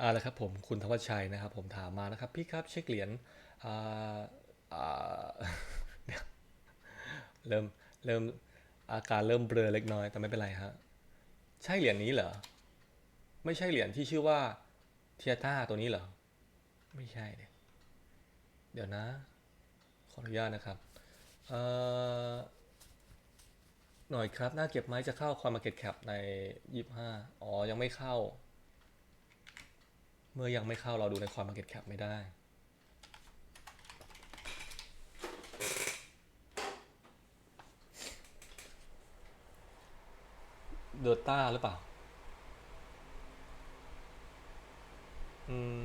อ่าแล้วครับผมคุณธวัชชัยนะครับผมถามมานะครับ พี่ครับเช็คเหรียญอ่าอ่าเเริ่มเริ่มอาการเริ่มเบลอเล็กน้อยแต่ไม่เป็นไรฮะใช่เหรียญนี้เหรอไม่ใช่เหรียญที่ชื่อว่าเทียต้าตัวนี้เหรอไม่ใช่เดี๋ยวเดี๋ยวนะ ขออนุญาตนะครับเอ่อหน่อยครับ น่าเก็บไหมจะเข้าคอยมาเก็ตแคปในยี่ห้าอ๋อ ยังไม่เข้า เมื่อยังไม่เข้าเราดูในความ Market Cap ไม่ได้ เดลต้าหรือเปล่า อืม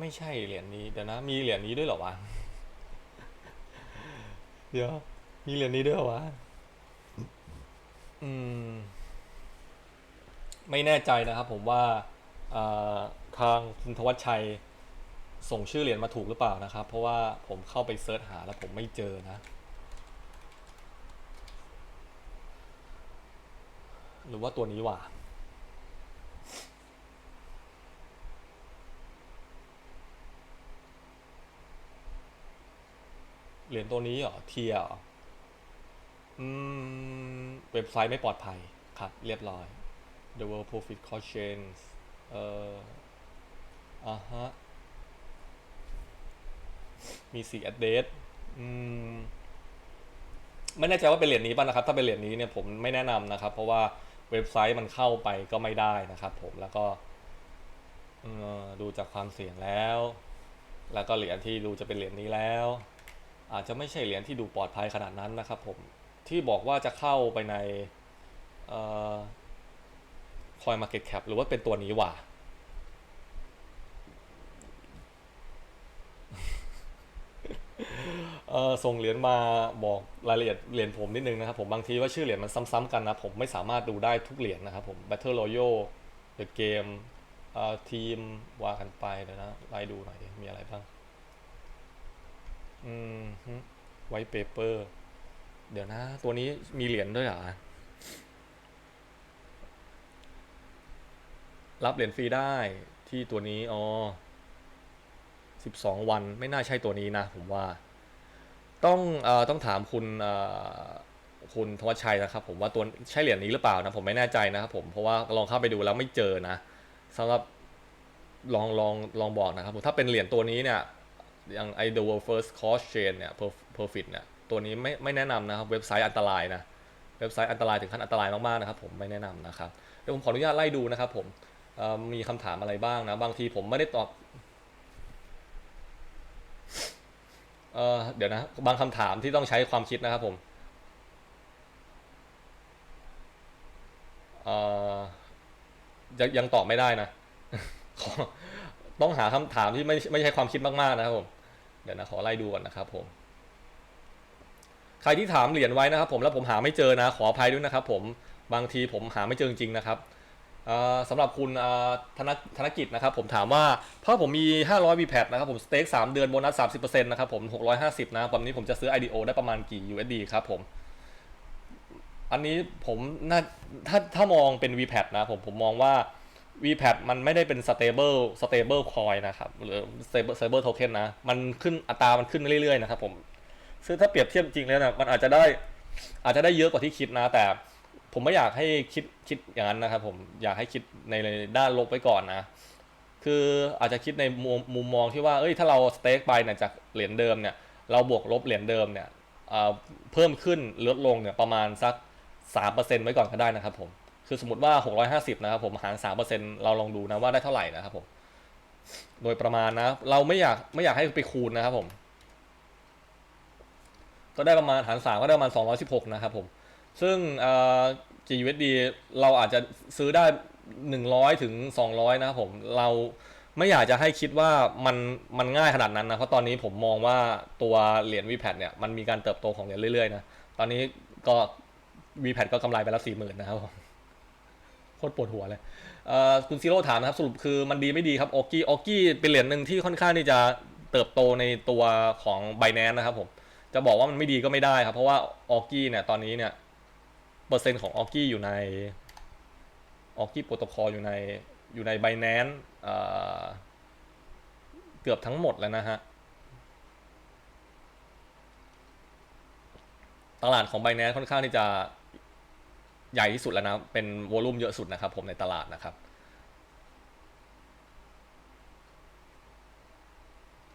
ไม่ใช่เหรียญนี้ เดี๋ยวนะ มีเหรียญนี้ด้วยเหรอวะ เดี๋ยว มีเหรียญนี้ด้วยเหรอวะ อืม ไม่แน่ใจนะครับผมว่าทางคุณธวัชชัยส่งชื่อเหรียญมาถูกหรือเปล่านะครับ เพราะว่าผมเข้าไปเซิร์ชหาแล้วผมไม่เจอนะ หรือว่าตัวนี้ว่ะเหรียญตัวนี้เหรอเทียเหรออืม เว็บไซต์ไม่ปลอดภัยครับ เรียบร้อย The World Profit Cost Chains เอ่ออ่าฮะ มีสี่ address อืมไม่แน่ใจว่าเป็นเหรียญนี้ป่ะนะครับ ถ้าเป็นเหรียญนี้เนี่ยผมไม่แนะนำนะครับ เพราะว่าเว็บไซต์มันเข้าไปก็ไม่ได้นะครับ ผมแล้วก็ดูจากความเสี่ยงแล้ว แล้วก็เหรียญที่ดูจะเป็นเหรียญนี้แล้ว อาจจะไม่ใช่เหรียญที่ดูปลอดภัยขนาดนั้นนะครับ ผมที่บอกว่าจะเข้าไปใน คอย Market Cap หรือว่าเป็นตัวนี้ว่ะส่งเหรียญมาบอกรายละเอียดเหรียญผมนิดนึงนะครับผมบางทีว่าชื่อเหรียญมันซ้ำๆกันนะ ผมไม่สามารถดูได้ทุกเหรียญนะครับผม Battle Royale The Game เอ่อทีมว่ากันไปเดี๋ยวนะไล่ดูหน่อยมีอะไรบ้าง อืมไวท์เปเปอร์ เดี๋ยวนะ ตัวนี้มีเหรียญด้วยเหรอ รับเหรียญฟรีได้ที่ตัวนี้อ๋อ12วันไม่น่าใช่ตัวนี้นะ ผมว่า ต้องอต้องถามคุณคุณธวัชชัยนะครับ ผมว่าตัวใช่เหรียญนี้หรือเปล่านะผมไม่แน่ใจนะครับผมเพราะว่าลองเข้าไปดูแล้วไม่เจอนะสำหรับลองลองลองบอกนะครับผมถ้าเป็นเหรียญตัวนี้เนี่ยอย่างไอ The World First Cost Chain เนี่ย Per- Profit เนี่ยตัวนี้ไม่ไม่แนะนำนะครับเว็บไซต์อันตรายนะเว็บไซต์อันตรายถึงขั้นอันตรายมากๆนะครับผมไม่แนะนำนะครับเดี๋ยวผมขออนุญาตไล่ดูนะครับผม มีคำถามอะไรบ้างนะ บางทีผมไม่ได้ตอบเอเดี๋ยวนะ บางคำถามที่ต้องใช้ความคิดนะครับผมยังยังตอบไม่ได้นะ ต้องหาคำถามที่ไม่ไม่ใช่ความคิดมากๆนะครับผม เดี๋ยวนะขอไล่ดูก่อนนะครับผม ใครที่ถามเหรียญไว้นะครับ ผมแล้วผมหาไม่เจอนะ ขออภัยด้วยนะครับ ผม บางทีผมหาไม่เจอจริงๆนะครับ สำหรับคุณธนธนกิจนะครับผมถามว่าเพราะผมมี 500 VPAT นะครับผมสเต็ก3 เดือนโบนัส 30%นะครับผม 650 นะวันนี้ผมจะซื้อ IDO ได้ประมาณกี่ USD ครับผม อันนี้ผมน่าถ้าถ้ามองเป็น VPAT นะผมผมมองว่า VPAT มันไม่ได้เป็น stable stable coin นะครับหรือ stable stable token นะ มันขึ้นอัตรามันขึ้นเรื่อยๆนะครับผมซึ่งถ้าเปรียบเทียบจริงแล้วนะมันอาจจะได้อาจจะได้เยอะกว่าที่คิดนะแต่ ผมไม่อยากให้คิดคิดอย่างนั้นนะครับผมอยากให้คิดในด้านลบไว้ก่อนนะ คืออาจจะคิดในมุมมุมมองที่ว่าเอ้ยถ้าเราสเต็กไปเนี่ยจากเหรียญเดิมเนี่ยเราบวกลบเหรียญเดิมเนี่ยเพิ่มขึ้นลดลงเนี่ยประมาณสัก 3%ไว้ก่อนก็ได้นะครับผมคือสมมติว่า 650 นะครับผมหาร 3%เราลองดูนะว่าได้เท่าไหร่นะครับผมโดยประมาณนะ เราไม่อยากไม่อยากให้ไปคูณนะครับผม ก็ได้ประมาณหารสามก็ได้ประมาณ 216 นะครับผม ซึ่งเอ่อ GUSD เราอาจจะซื้อได้ 100 ถึง 200 นะครับผม เราไม่อยากจะให้คิดว่ามันมันง่ายขนาดนั้นนะ เพราะตอนนี้ผมมองว่าตัวเหรียญ VPAT เนี่ยมันมีการเติบโตของเหรียญเรื่อยๆนะ ตอนนี้ก็ VPAT ก็กำไรไปแล้ว40,000 นะครับผมโคตรปวดหัวเลยเคุณซีโร่ถามนะครับ สรุปคือมันดีไม่ดีครับ โอกี้โอกี้เป็นเหรียญหนึ่งที่ค่อนข้างที่จะเติบโตในตัวของ b i n a n c e นะครับผม จะบอกว่ามันไม่ดีก็ไม่ได้ครับ เพราะว่าออกี้เนี่ยตอนนี้เนี่ย เปอร์เซ็นต์ของออกี้อยู่ในออกกี้โปรโตคอลอยู่ในอยู่ใน b i n a n c e เกือบทั้งหมดแล้วนะฮะ ตลาดของ b i n a n c e ค่อนข้างที่จะใหญ่ที่สุดแล้วนะ เป็นวอลุ่มเยอะสุดนะครับผมในตลาดนะครับ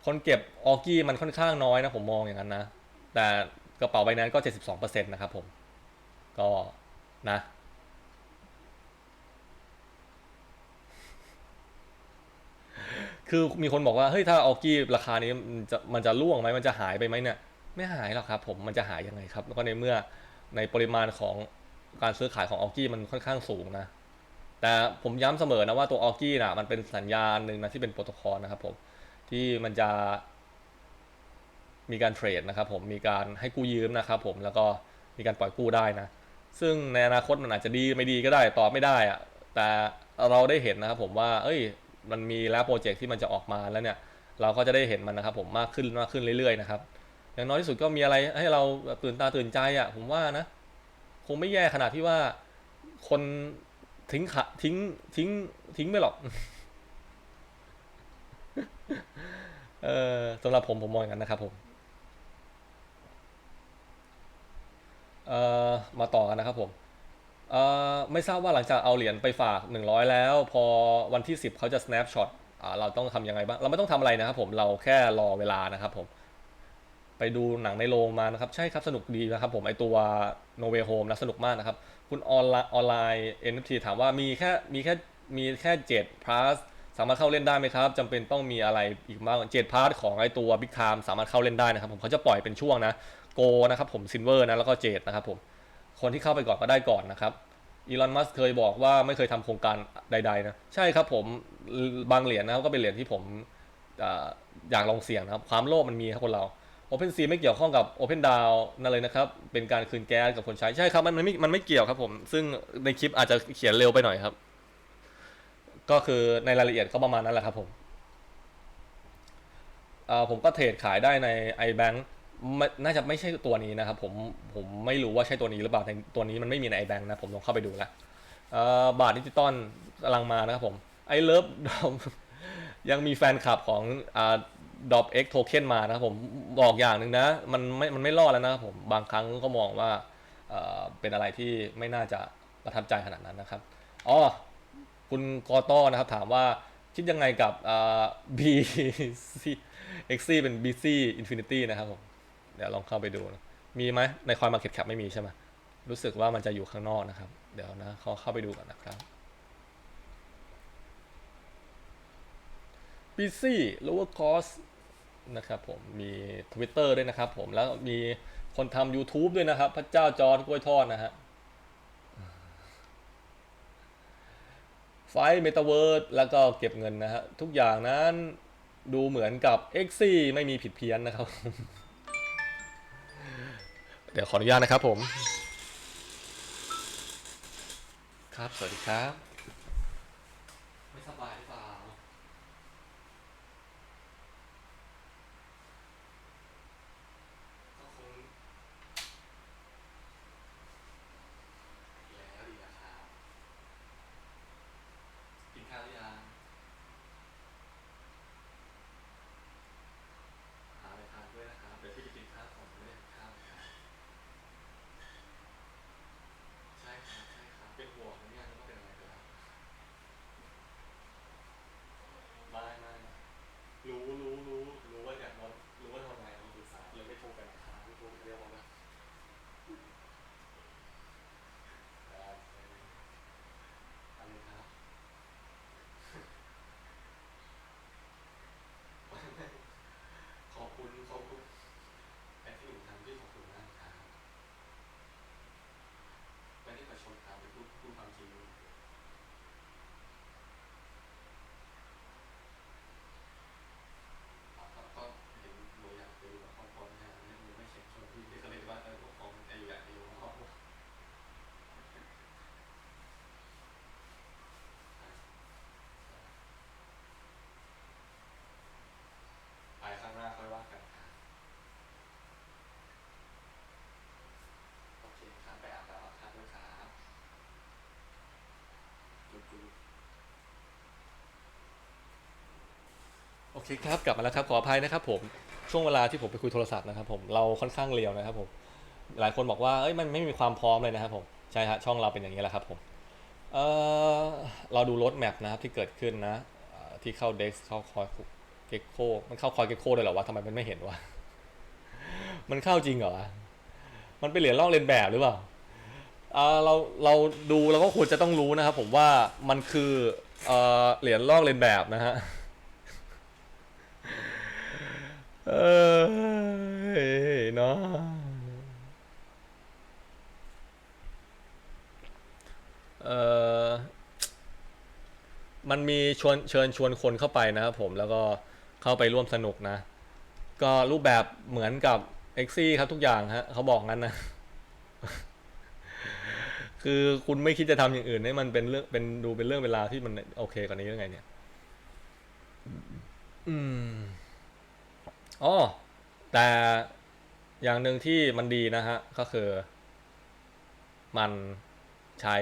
คนเก็บออกี้มันค่อนข้างน้อยนะผมมองอย่างนั้นนะ แต่กระเป๋าใบนั้นก็ 72%นะครับผม ก็นะ คือมีคนบอกว่า เฮ้ย ถ้าออกี้ราคานี้มันจะมันจะล่วงไหมมันจะหายไปไหมเนี่ย ไม่หายหรอกครับ ผมมันจะหายยังไงครับ แล้วก็ในเมื่อในปริมาณของการซื้อขายของออกี้มันค่อนข้างสูงนะ แต่ผมย้ำเสมอนะว่าตัวออกี้น่ะมันเป็นสัญญาณหนึ่งนะที่เป็นโปรโตคอลนะครับผมที่มันจะมีการเทรดนะครับผมมีการให้กู้ยืมนะครับผมแล้วก็มีการปล่อยกู้ได้นะ ซึ่งในอนาคตมันอาจจะดีไม่ดีก็ได้ตอบไม่ได้อะแต่เราได้เห็นนะครับผมว่า เอ้ย มันมีแล้วโปรเจกต์ที่มันจะออกมาแล้วเนี่ย เราก็จะได้เห็นมันนะครับผมมากขึ้นมากขึ้นเรื่อยๆนะครับ อย่างน้อยที่สุดก็มีอะไรให้เราตื่นตาตื่นใจอะ ผมว่านะ คงไม่แย่ขนาดที่ว่าคนทิ้งขะทิ้งทิ้งทิ้งไม่หรอก เออสำหรับผมผมมองอย่างนั้นนะครับผม เอ่อมาต่อกันนะครับผมเอ่อไม่ทราบว่าหลังจากเอาเหรียญไปฝาก 100 แล้ว พอวันที่ 10 เขาจะ snapshot อ่าเราต้องทำยังไงบ้าง เราไม่ต้องทำอะไรนะครับผมเราแค่รอเวลานะครับผมไปดูหนังในโรงมานะครับ ใช่ครับ สนุกดีนะครับผมไอตัว No Way Home นะสนุกมากนะครับ คุณออนไลน์ออนไลน์ NFT ถามว่ามีแค่มีแค่มีแค่7 plus สามารถเข้าเล่นได้ไหมครับจำเป็นต้องมีอะไรอีกบ้างเจ็ดพาร์ทของไอตัว Big Time สามารถเข้าเล่นได้นะครับผมเขาจะปล่อยเป็นช่วงนะ โกนะครับผมซินเวอร์นะแล้วก็เจดนะครับผมคนที่เข้าไปก่อนก็ได้ก่อนนะครับอีลอนมัสเคยบอกว่าไม่เคยทำโครงการใดๆนะใช่ครับผมบางเหรียญนะครับก็เป็นเหรียญที่ผมออยากลองเสี่ยงนะครับความโลภมันมีครับคนเรา Open Sea ไม่เกี่ยวข้องกับ Open DAO นั่นเลยนะครับ เป็นการคืนแก๊สกับคนใช้ใช่ครับ มันไม่มันไม่เกี่ยวครับผม ซึ่งในคลิปอาจจะเขียนเร็วไปหน่อยครับ ก็คือในรายละเอียดก็ประมาณนั้นแหละครับผมผมก็เทรดขายได้ใน iBank ไม่น่าจะไม่ใช่ตัวนี้นะครับผมผมไม่รู้ว่าใช่ตัวนี้หรือเปล่าในตัวนี้มันไม่มีใน iBank นะผมลองเข้าไปดูล้วเอ่อบาทดิจิตอลกำลังมานะครับผมไอเลิฟยังมีแฟนคลับของอ่าดอปเอ็กโทเค็นมานะครับผมบอกอย่างหนึ่งนะ มันไม่มันไม่รอดแล้วนะครับผมบางครั้งก็มองว่าเอ่อเป็นอะไรที่ไม่น่าจะประทับใจขนาดนั้นนะครับอ๋อคุณกอต้อนะครับถามว่าคิดยังไงกับอ่า BC XC เป็น BC Infinity นะครับผม ดี๋ยวลองเข้าไปดูนะมีไหมใน Coin Market Cap ไม่มีใช่ไหมรู้สึกว่ามันจะอยู่ข้างนอกนะครับ เดี๋ยวนะเขาเข้าไปดูกันนะครับ BC lower cost นะครับผมมี Twitter ด้วยนะครับผมแล้วมีคนทำ YouTube ด้วยนะครับ พระเจ้าจอร์ดกล้วยทอดนะฮะไฟเมตาเวิร์ดแล้วก็เก็บเงินนะฮะ ทุกอย่างนั้นดูเหมือนกับ x อไม่มีผิดเพี้ยนนะครับ เดี๋ยวขออนุญาตนะครับผม ครับ สวัสดีครับ ไม่สบายหรือเปล่า ก็คงดีแล้วดีแล้วครับกินข้าวหรือยังหาอะไรทานด้วยนะครับ เดี๋ยวพี่ไปกินข้าวผมไม่ได้กินข้าวนะครับใช่ครับใช่ครับ เป็นห่วงนะเนี่ยนึกว่าเป็นอะไรไปแล้ว โอเครับกลับมาแล้วครับขออภัยนะครับผมช่วงเวลาที่ผมไปคุยโทรศัพท์นะครับผมเราค่อนข้างเร็วนะครับผมหลายคนบอกว่าเอ้ยมันไม่มีความพร้อมเลยนะครับผมใช่ฮะช่องเราเป็นอย่างนี้แหละครับผมเออเราดูรถแมพนะครับที่เกิดขึ้นนะที่เข้าเด็กเข้าคอยเก็กโคมันเข้าคอยเก็กโคด้วยเหรอวะทำไมมันไม่เห็นวะมันเข้าจริงเหรอมันเป็นเหรียญลอกเลียนแบบหรือเปล่าเราเราดูเราก็ควรจะต้องรู้นะครับผมว่ามันคือเหรียญลอกเลียนแบบนะฮะ เออเนาะเออมันมีชวนเชิญชวนคนเข้าไปนะครับผมแล้วก็เข้าไปร่วมสนุกนะ ก็รูปแบบเหมือนกับ e x ซี่ครับทุกอย่างฮะเขาบอกงั้นนะ คือคุณไม่คิดจะทำอย่างอื่นให้มันเป็นเรื่องเป็นดูเป็นเรื่องเวลาที่มันโอเคกว่านี้ยังไงเนี่ย อืม อ๋อแต่อย่างหนึ่งที่มันดีนะฮะ ก็คือ มันใช้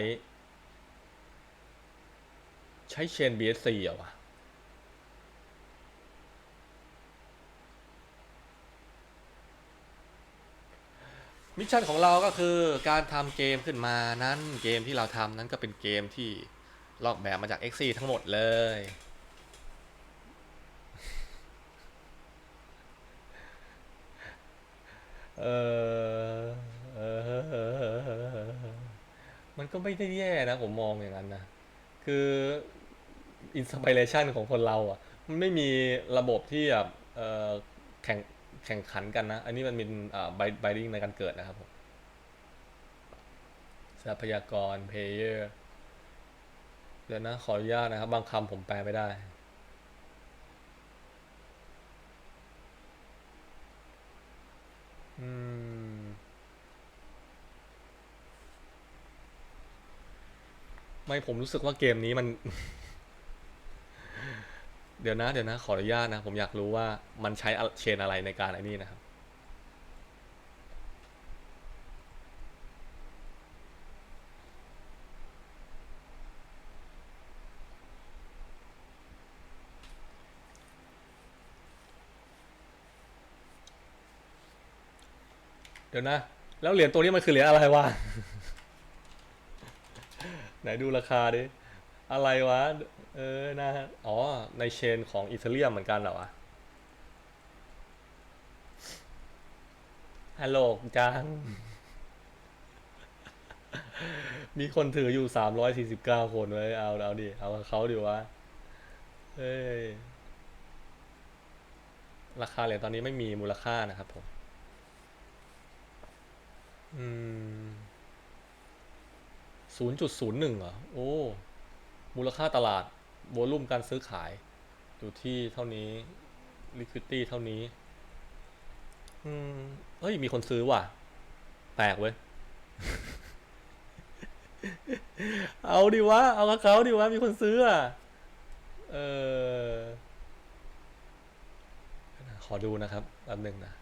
ใช้เชน BSC เหรอวะมิชชั่นของเราก็คือการทำเกมขึ้นมานั้นเกมที่เราทำนั้นก็เป็นเกมที่ลอกแบบมาจาก XC ทั้งหมดเลย เออเออมันก็ไม่ได้แย่นะ ผมมองอย่างนั้นนะ คืออินสปิเรชันของคนเราอะ มันไม่มีระบบที่แบบเออแข่งแข่งขันกันนะ อันนี้มันเป็นอ่าไบไบดิ้งในการเกิดนะครับผมทรัพยากรเพเยอร์เดี๋ยวนะ ขออนุญาตนะครับ บางคำผมแปลไม่ได้ อืม ไม่ผมรู้สึกว่าเกมนี้มัน เดี๋ยวนะ เดี๋ยวนะ ขออนุญาตนะ ผมอยากรู้ว่ามันใช้อะเชนอะไรในการไอ้นี่นะครับ เดี๋ยวนะ แล้วเหรียญตัวนี้มันคือเหรียญอะไรวะ ไหนดูราคาดิ อะไรวะ เออนะอ๋อ ในเชนของอีเธเรียมเหมือนกันเหรอวะ ฮัลโหลจัง มีคนถืออยู่สามร้อยสี่สิบเก้าคนไว้ยเอาเอาดิ เอากับเขาดิวะ เฮ้ย ราคาเหรียญตอนนี้ไม่มีมูลค่านะครับผมอืม ศูนย์จุดศูนย์หนึ่งเหรอ โอ้ มูลค่าตลาด โวลุ่มการซื้อขาย อยู่ที่เท่านี้ liquidity เท่านี้ อืมเฮ้ย มีคนซื้อว่ะ แปลกเว้ย เอาดิวะ เอากับเขาดิวะ มีคนซื้ออะ เออ ขอดูนะครับแป๊บหนึ่งนะ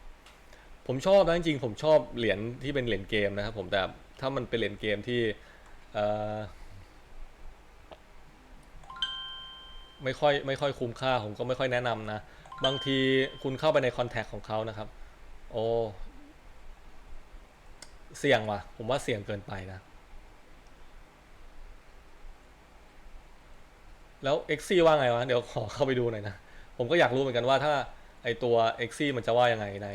ผมชอบนะจริงๆผมชอบเหรียญที่เป็นเหรียญเกมนะครับผมแต่ถ้ามันเป็นเหรียญเกมที่ไม่ค่อยไม่ค่อยคุ้มค่าผมก็ไม่ค่อยแนะนำนะ บางทีคุณเข้าไปในคอนแทคของเขานะครับ โอ้เสี่ยงว่ะ ผมว่าเสี่ยงเกินไปนะ แล้ว XC ว่าไงวะ เดี๋ยวขอเข้าไปดูหน่อยนะ ผมก็อยากรู้เหมือนกันว่าถ้าไอตัว XC มันจะว่ายังไงใน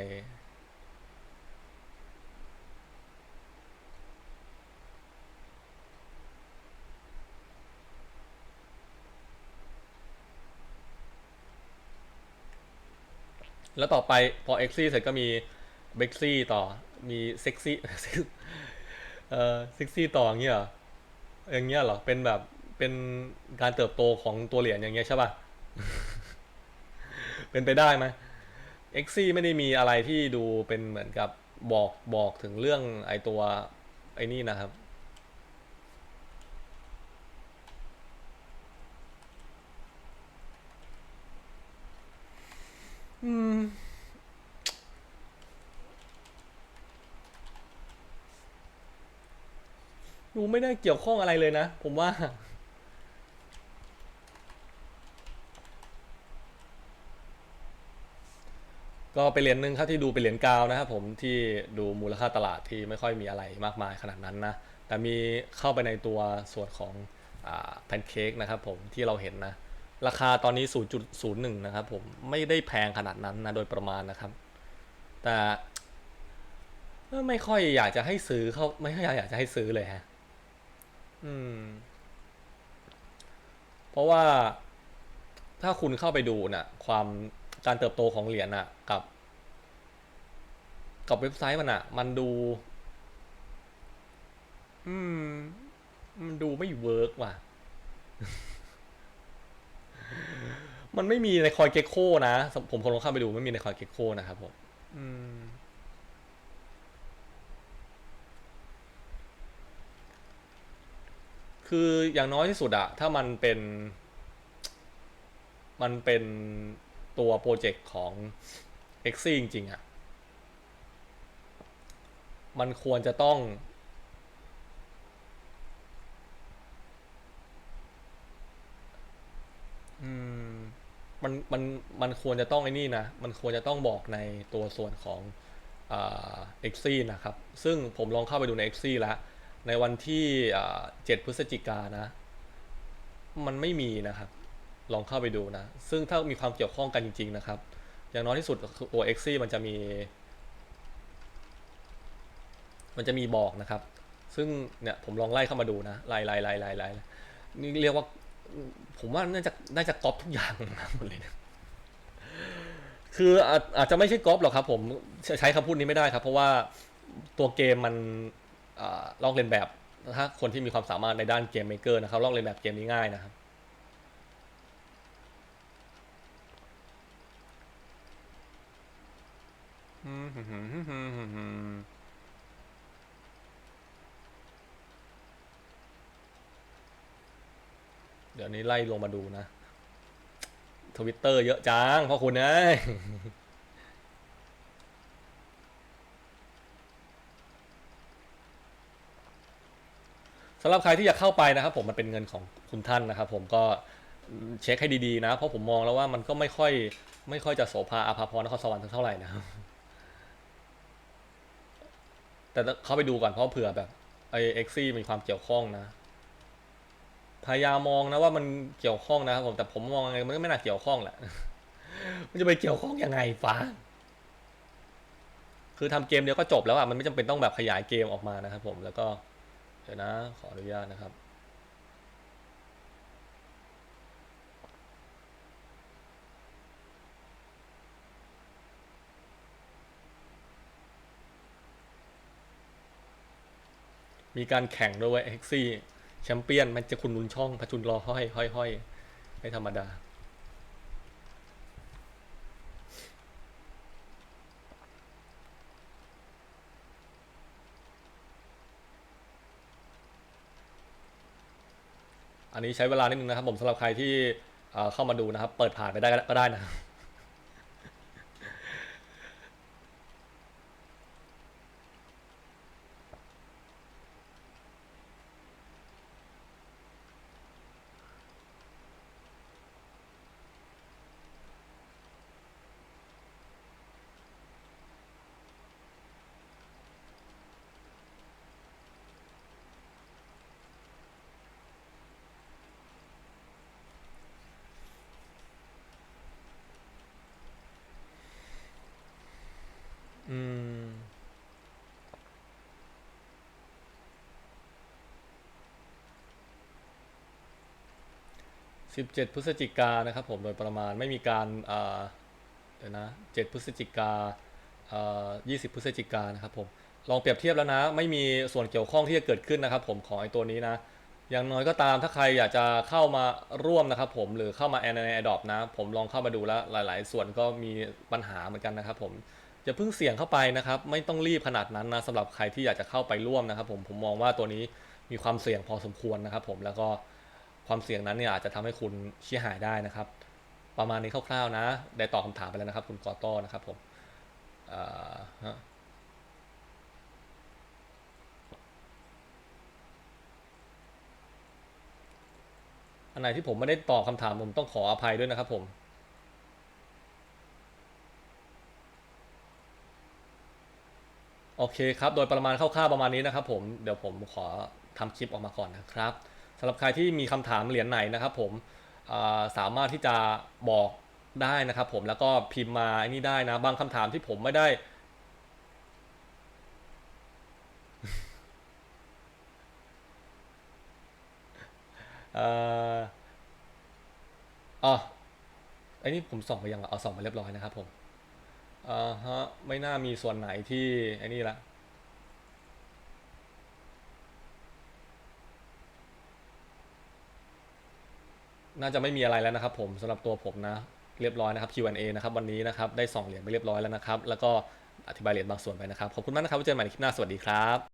แล้วต่อไปพอ XC เสร็จก็มี b e x y ต่อมี Sexy เอ่อ Sexy ต่ออย่างเงี้ยเหรออย่างเงี้ยเหรอเป็นแบบเป็นการเติบโตของตัวเหรียญอย่างเงี้ยใช่ป่ะเป็นไปได้ไหม XC ไม่ได้มีอะไรที่ดูเป็นเหมือนกับบอกบอกถึงเรื่องไอตัวไอ้นี่นะครับ อืมดูไม่ได้เกี่ยวข้องอะไรเลยนะ ผมว่า ก็เป็นเหรียญหนึ่งครับที่ดูเป็นเหรียญกาวนะครับผมที่ดูมูลค่าตลาดที่ไม่ค่อยมีอะไรมากมายขนาดนั้นนะ แต่มีเข้าไปในตัวส่วนของแพนเค้กนะครับผมที่เราเห็นนะ ราคาตอนนี้ 0.01 นะครับผมไม่ได้แพงขนาดนั้นนะโดยประมาณนะครับ แต่ไม่ค่อยอยากจะให้ซื้อเขาไม่ค่อยอยากจะให้ซื้อเลยฮะ อืม เพราะว่าถ้าคุณเข้าไปดูน่ะ ความการเติบโตของเหรียญน่ะ กับ กับเว็บไซต์มันอะ มันดู อืม มันดูไม่เวิร์กว่ะ มันไม่มีในคอยเก็กโคนะผมคนลองข้าไปดูไม่มีในคอยเก็กโคนะครับผมอืมคืออย่างน้อยที่สุดอะถ้ามันเป็น มันเป็นตัวโปรเจกต์ของ x อจริงๆอะมันควรจะต้อง อืม มันมันมันควรจะต้องไอ้นี่นะ มันควรจะต้องบอกในตัวส่วนของเอ็กซี่นะครับ ซึ่งผมลองเข้าไปดูใน x อแล้ว ในวันที่เจ็ดพฤศจิกานะ มันไม่มีนะครับ ลองเข้าไปดูนะ ซึ่งถ้ามีความเกี่ยวข้องกันจริง ๆ นะครับ อย่างน้อยที่สุดตัว x อมันจะมี มันจะมีบอกนะครับ ซึ่งเนี่ยผมลองไล่เข้ามาดูนะไล่ไล่ไล่ไล่ไล่นี่เรียกว่า ผมว่าน่าจะน่าจะก๊อปทุกอย่างมาหมดเลยนะคืออาจอาจจะไม่ใช่ก๊อปหรอกครับ ผมใช้คำพูดนี้ไม่ได้ครับ เพราะว่าตัวเกมมันอลอกเลียนแบบถ้าคนที่มีความสามารถในด้านเกมเมเกอร์นะครับลอกเลียนแบบเกมนี้ง่ายนะครับ เดี๋ยวนี้ไล่ลงมาดูนะทวิตเตอร์เยอะจังพ่อคุณเอ้ยสำหรับใครที่อยากเข้าไปนะครับผมมันเป็นเงินของคุณท่านนะครับผมก็เช็คให้ดีๆนะ เพราะผมมองแล้วว่ามันก็ไม่ค่อยไม่ค่อยจะโสภาอาภาพรนครสวรรค์เท่าไหร่นะครับแต่เข้าไปดูก่อนเพราะเผื่อแบบไอเอ็กซี่มีความเกี่ยวข้องนะ พยายามมองนะว่ามันเกี่ยวข้องนะครับผมแต่ผมมองยังไงมันก็ไม่น่าเกี่ยวข้องแหละ มันจะไปเกี่ยวข้องยังไงฟ้า คือทำเกมเดียวก็จบแล้วอะมันไม่จำเป็นต้องแบบขยายเกมออกมานะครับ ผมแล้วก็เดี๋ยวนะ ขออนุญาตนะครับมีการแข่งด้วยเว้ยเอ็กซี่ แชมเปี้ยนมันจะคุณลุนช่องพจุนรอห้อยห้อยห้อยไม่ธรรมดา อันนี้ใช้เวลานิดนึงนะครับผมสำหรับใครที่เอ่อเข้ามาดูนะครับ เปิดผ่านไปได้ก็ได้นะ 17 พฤศจิกานะครับผมโดยประมาณไม่มีการเดี๋ยวนะ7พฤศจิกา20 พฤศจิกานะครับผมลองเปรียบเทียบแล้วนะ ไม่มีส่วนเกี่ยวข้องที่จะเกิดขึ้นนะครับผมของไอตัวนี้นะอย่างน้อยก็ตามถ้าใครอยากจะเข้ามาร่วมนะครับผมหรือเข้ามาแอนในไอดอปนะ ผมลองเข้ามาดูแล้วหลาย ๆ ส่วนก็มีปัญหาเหมือนกันนะครับผมจะเพิ่งเสี่ยงเข้าไปนะครับ ไม่ต้องรีบขนาดนั้นนะสำหรับใครที่อยากจะเข้าไปร่วมนะครับผมผมมองว่าตัวนี้มีความเสี่ยงพอสมควรนะครับผมแล้วก็ ความเสี่ยงนั้นเนี่ยอาจจะทำให้คุณเสียหายได้นะครับ ประมาณนี้คร่าวๆนะ ได้ตอบคำถามไปแล้วนะครับ คุณกอต้อนะครับผมอันไหนที่ผมไม่ได้ตอบคำถามผมต้องขออภัยด้วยนะครับผมโอเคครับ โดยประมาณคร่าวๆประมาณนี้นะครับผม เดี๋ยวผมขอทำคลิปออกมาก่อนนะครับ สำหรับใครที่มีคำถามเหรียญไหนนะครับผมสามารถที่จะบอกได้นะครับผมแล้วก็พิมพ์มาอ้นี่ได้นะ บางคำถามที่ผมไม่ได้ เอ่ออ๋อไอ้นี่ผมส่องไปยังอะเอาส่องไปเรียบร้อยนะครับผมอ่าฮะ ไม่น่ามีส่วนไหนที่ไอ้นี่ละ น่าจะไม่มีอะไรแล้วนะครับผมสำหรับตัวผมนะเรียบร้อยนะครับ Q&A นะครับวันนี้นะครับได้สองเหรียญไปเรียบร้อยแล้วนะครับ แล้วก็อธิบายเหรียญบางส่วนไปนะครับ ขอบคุณมากนะครับไว้เจอกันใหม่ในคลิปหน้าสวัสดีครับ